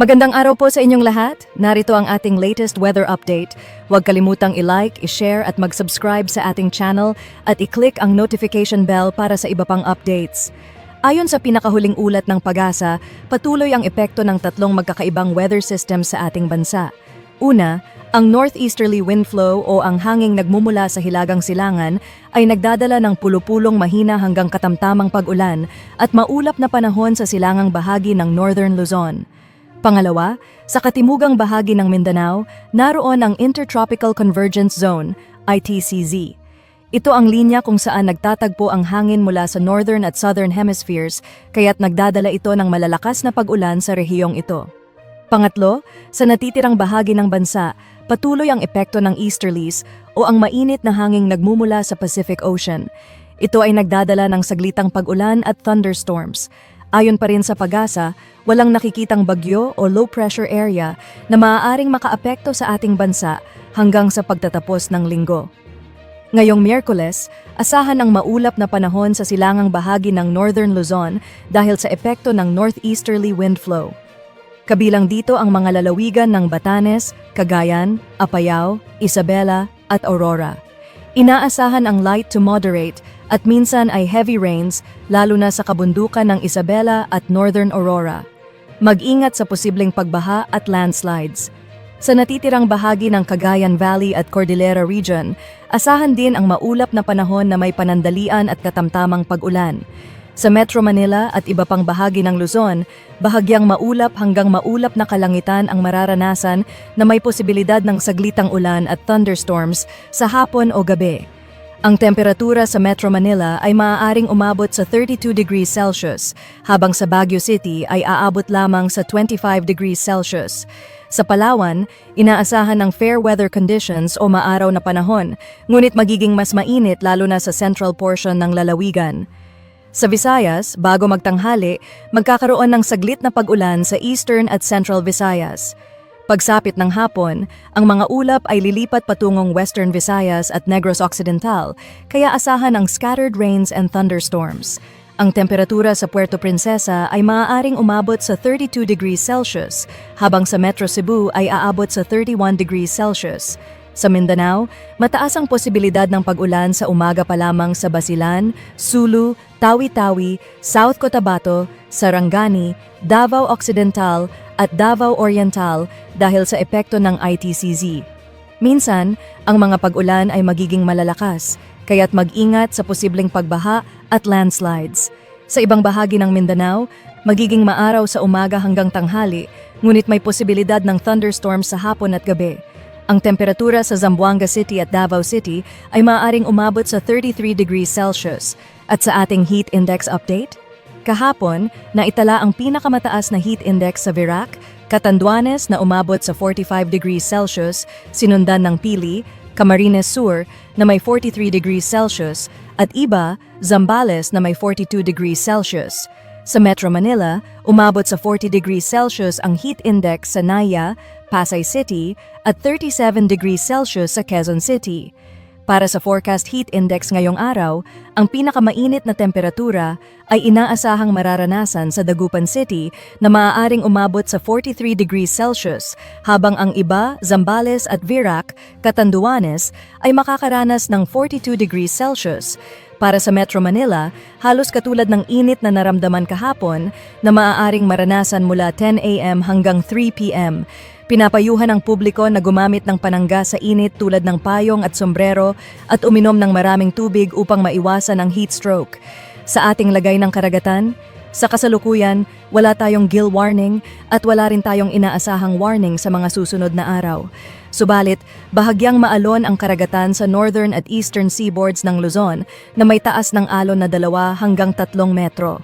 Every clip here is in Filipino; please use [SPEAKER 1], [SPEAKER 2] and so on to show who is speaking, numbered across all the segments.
[SPEAKER 1] Magandang araw po sa inyong lahat. Narito ang ating latest weather update. Huwag kalimutang i-like, i-share at mag-subscribe sa ating channel at i-click ang notification bell para sa iba pang updates. Ayon sa pinakahuling ulat ng pag-asa, patuloy ang epekto ng tatlong magkakaibang weather system sa ating bansa. Una, ang northeasterly wind flow o ang hanging nagmumula sa hilagang silangan ay nagdadala ng pulupulong mahina hanggang katamtamang pag-ulan at maulap na panahon sa silangang bahagi ng northern Luzon. Pangalawa, sa katimugang bahagi ng Mindanao, naroon ang Intertropical Convergence Zone, ITCZ. Ito ang linya kung saan nagtatagpo ang hangin mula sa northern at southern hemispheres, kaya't nagdadala ito ng malalakas na pag-ulan sa rehiyong ito. Pangatlo, sa natitirang bahagi ng bansa, patuloy ang epekto ng easterlies o ang mainit na hanging nagmumula sa Pacific Ocean. Ito ay nagdadala ng saglitang pag-ulan at thunderstorms. Ayon pa rin sa pag-asa, walang nakikitang bagyo o low pressure area na maaaring makaapekto sa ating bansa hanggang sa pagtatapos ng linggo. Ngayong Miyerkules, asahan ang maulap na panahon sa silangang bahagi ng Northern Luzon dahil sa epekto ng northeasterly wind flow. Kabilang dito ang mga lalawigan ng Batanes, Cagayan, Apayao, Isabela at Aurora. Inaasahan ang light to moderate at minsan ay heavy rains lalo na sa kabundukan ng Isabela at Northern Aurora. Mag-ingat sa posibleng pagbaha at landslides. Sa natitirang bahagi ng Cagayan Valley at Cordillera Region, asahan din ang maulap na panahon na may panandalian at katamtamang pag-ulan. Sa Metro Manila at iba pang bahagi ng Luzon, bahagyang maulap hanggang maulap na kalangitan ang mararanasan na may posibilidad ng saglitang ulan at thunderstorms sa hapon o gabi. Ang temperatura sa Metro Manila ay maaaring umabot sa 32 degrees Celsius, habang sa Baguio City ay aabot lamang sa 25 degrees Celsius. Sa Palawan, inaasahan ng fair weather conditions o maaraw na panahon, ngunit magiging mas mainit lalo na sa central portion ng lalawigan. Sa Visayas, bago magtanghali, magkakaroon ng saglit na pag-ulan sa eastern at central Visayas. Pagsapit ng hapon, ang mga ulap ay lilipat patungong western Visayas at Negros Occidental, kaya asahan ang scattered rains and thunderstorms. Ang temperatura sa Puerto Princesa ay maaaring umabot sa 32 degrees Celsius, habang sa Metro Cebu ay aabot sa 31 degrees Celsius. Sa Mindanao, mataas ang posibilidad ng pag-ulan sa umaga pa lamang sa Basilan, Sulu, Tawi-Tawi, South Cotabato, Sarangani, Davao Occidental at Davao Oriental dahil sa epekto ng ITCZ. Minsan, ang mga pag-ulan ay magiging malalakas, kaya't mag-ingat sa posibleng pagbaha at landslides. Sa ibang bahagi ng Mindanao, magiging maaraw sa umaga hanggang tanghali, ngunit may posibilidad ng thunderstorms sa hapon at gabi. Ang temperatura sa Zamboanga City at Davao City ay maaaring umabot sa 33 degrees Celsius. At sa ating heat index update, kahapon, naitala ang pinakamataas na heat index sa Virac, Catanduanes na umabot sa 45 degrees Celsius, sinundan ng Pili, Camarines Sur na may 43 degrees Celsius at iba, Zambales na may 42 degrees Celsius. Sa Metro Manila, umabot sa 40 degrees Celsius ang heat index sa Naya, Pasay City at 37 degrees Celsius sa Quezon City. Para sa forecast heat index ngayong araw, ang pinakamainit na temperatura ay inaasahang mararanasan sa Dagupan City na maaaring umabot sa 43 degrees Celsius, habang ang iba, Zambales at Virac, Catanduanes, ay makakaranas ng 42 degrees Celsius. Para sa Metro Manila, halos katulad ng init na naramdaman kahapon na maaaring maranasan mula 10 a.m. hanggang 3 p.m. Pinapayuhan ang publiko na gumamit ng panangga sa init tulad ng payong at sombrero at uminom ng maraming tubig upang maiwasan ang heat stroke. Sa ating lagay ng karagatan, sa kasalukuyan, wala tayong gill warning at wala rin tayong inaasahang warning sa mga susunod na araw. Subalit, bahagyang maalon ang karagatan sa northern at eastern seaboards ng Luzon na may taas ng alon na dalawa hanggang tatlong metro.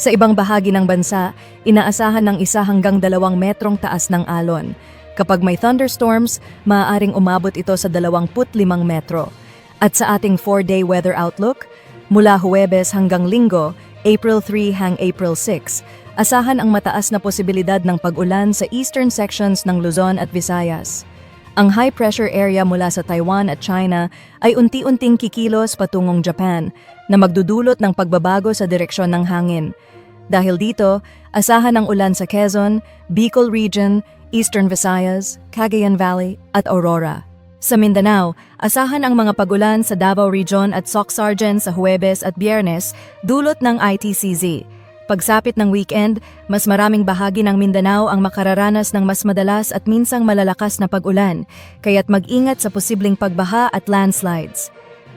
[SPEAKER 1] Sa ibang bahagi ng bansa, inaasahan ng isa hanggang dalawang metrong taas ng alon. Kapag may thunderstorms, maaaring umabot ito sa 25 metro. At sa ating 4-day weather outlook, mula Huwebes hanggang Linggo, April 3 hang April 6, asahan ang mataas na posibilidad ng pag-ulan sa eastern sections ng Luzon at Visayas. Ang high pressure area mula sa Taiwan at China ay unti-unting kikilos patungong Japan na magdudulot ng pagbabago sa direksyon ng hangin. Dahil dito, asahan ang ulan sa Quezon, Bicol Region, Eastern Visayas, Cagayan Valley at Aurora. Sa Mindanao, asahan ang mga pagulan sa Davao Region at Socsargen sa Huwebes at Biyernes dulot ng ITCZ. Pagsapit ng weekend, mas maraming bahagi ng Mindanao ang makararanas ng mas madalas at minsang malalakas na pag-ulan, kaya't mag-ingat sa posibleng pagbaha at landslides.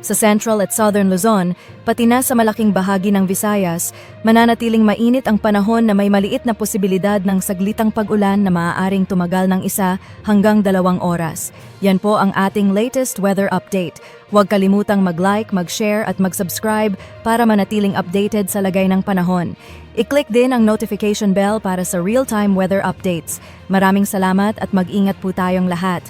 [SPEAKER 1] Sa Central at Southern Luzon, pati na sa malaking bahagi ng Visayas, mananatiling mainit ang panahon na may maliit na posibilidad ng saglitang pag-ulan na maaaring tumagal ng isa hanggang dalawang oras. Yan po ang ating latest weather update. Huwag kalimutang mag-like, mag-share at mag-subscribe para manatiling updated sa lagay ng panahon. I-click din ang notification bell para sa real-time weather updates. Maraming salamat at mag-ingat po tayong lahat.